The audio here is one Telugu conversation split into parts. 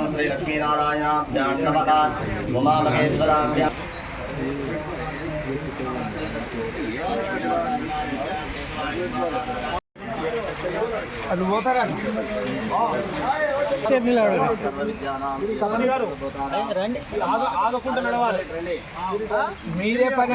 నమాభ్యకం శ్రీలక్ష్మీనారాయణాభ్యాం నమః ఉమామహేశ్వరాభ్యాం అది పోతారా రండి ఆగకుండా నడవాలి మీరే పని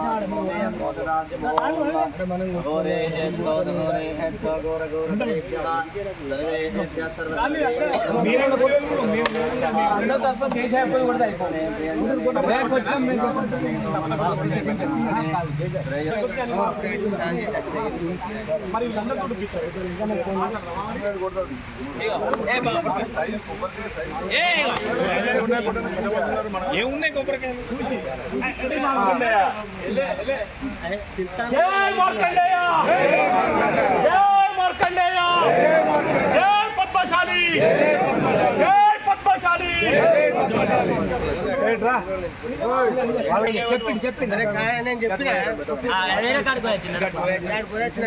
తప్ప చేసే అయిపోయి కూడా మరి ఏమున్నాయి కొబ్బరికాయలు జై మార్కండేయ జై మార్కండేయ జై పద్మశాలి! జై పద్మశాలి! చెప్పింది చెప్పింది నేను వేరే కాడికి పోయొచ్చిన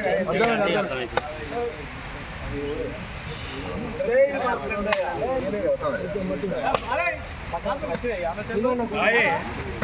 మనసు లెక్కనే ఉంది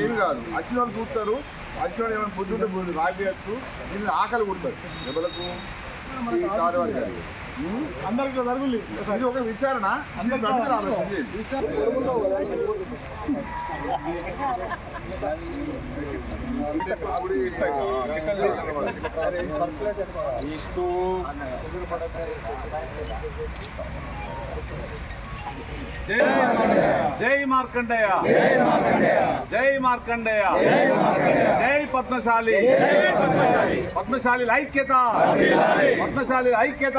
ఏమి కాదు. వచ్చిన వాళ్ళు చూస్తారు. వచ్చిన వాళ్ళు ఏమైనా ఉంటే బుద్ధి రాపియచ్చు దీన్ని ఆకలి కుడతారు. ఎవరికి అందరికి జరుగులి ఇది ఒక విచారణ. అందరు బయటకు రావాలి జై మార్కండేయ. జై మార్కండేయ. జై పద్మశాలి. పద్మశాలి ఐక్యత. పద్మశాలి ఐక్యత.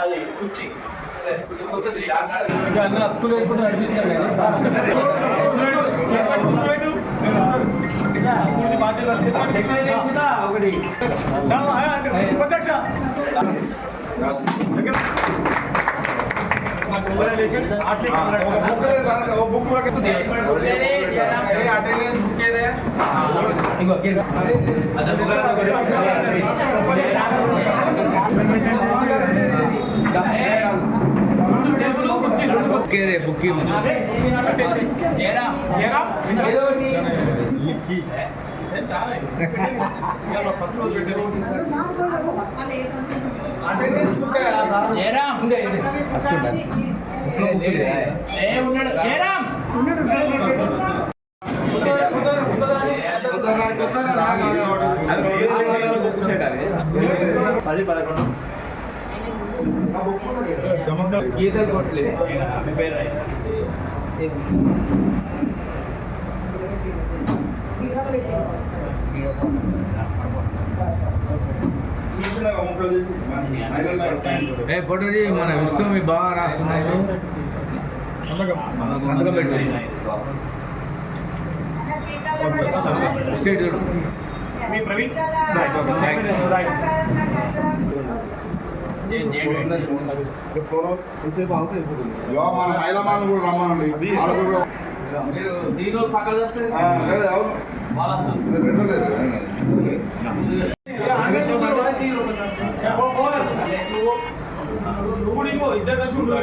అది కుర్చీ అన్న అతుకులు లేకుండా నడిపిస్తాను ఒకటి బుక్కేదే బుక్కి పది పదకొండు. గీతలు కొట్టలేదు ఏ ఫోటోది మన విష్ణు మీ బాగా రాస్తున్నాడు. సంతకం పెట్టు స్టేట్ చూడు. ఇగో మన మైలమాను కూడా రమ్మనండి వాళ్ళకు కూడా మీరు దీనిలో పక్కన వస్తే ఆ, లేదు, అవును. రెండు లేదు, రెండు లేదు. నువ్వు ఇంకో ఇద్దరు కలిసి ఉండు.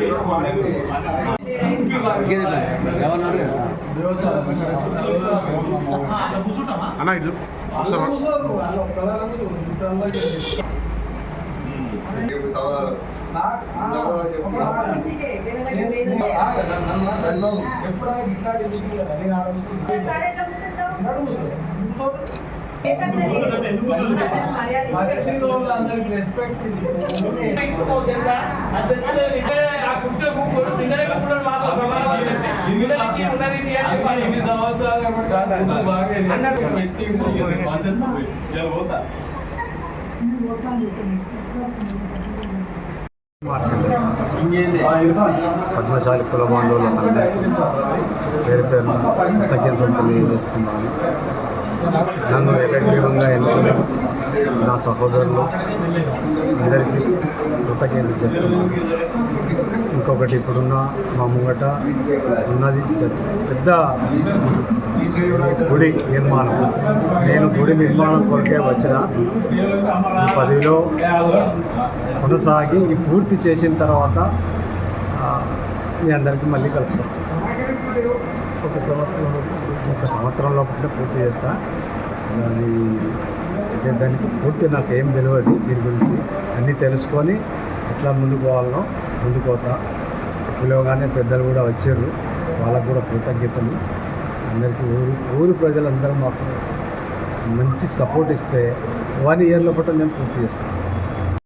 అన్న ఇటు ఎప్పుడైనా అందరికి రెస్పెక్ట్ ఇన్ని సంవత్సరాలు బాగా పద్మశాలి కుల బాంధవులందరినీ పేరు పేరు కృతజ్ఞతలు తెలియజేస్తున్నాను నన్ను ఏకగ్రీవంగా ఎన్నుకున్న నా సహోదరులు అందరికీ కృతజ్ఞతలు చెప్తున్నాను. ఒకటి ఇప్పుడున్న మా ముంగట ఉన్నది పెద్ద గుడి నిర్మాణం. నేను గుడి నిర్మాణం కొరకే వచ్చిన ఈ పదవిలో కొనసాగి ఈ పూర్తి చేసిన తర్వాత మీ అందరికీ మళ్ళీ కలుస్తాం. ఒక సంవత్సరం ఒక సంవత్సరంలో పుట్టిన పూర్తి చేస్తా. దాని అంటే దానికి పూర్తి నాకు ఏం తెలియదు దీని గురించి. అన్నీ తెలుసుకొని ఎట్లా ముందుకు పోవాలనో ముందుకు పోతా. పిలవగానే పెద్దలు కూడా వచ్చారు. వాళ్ళకు కూడా కృతజ్ఞతలు. అందరికీ ఊరు ఊరు ప్రజలందరూ మాకు మంచి సపోర్ట్ ఇస్తే వన్ ఇయర్ లోపల నేను పూర్తి చేస్తాను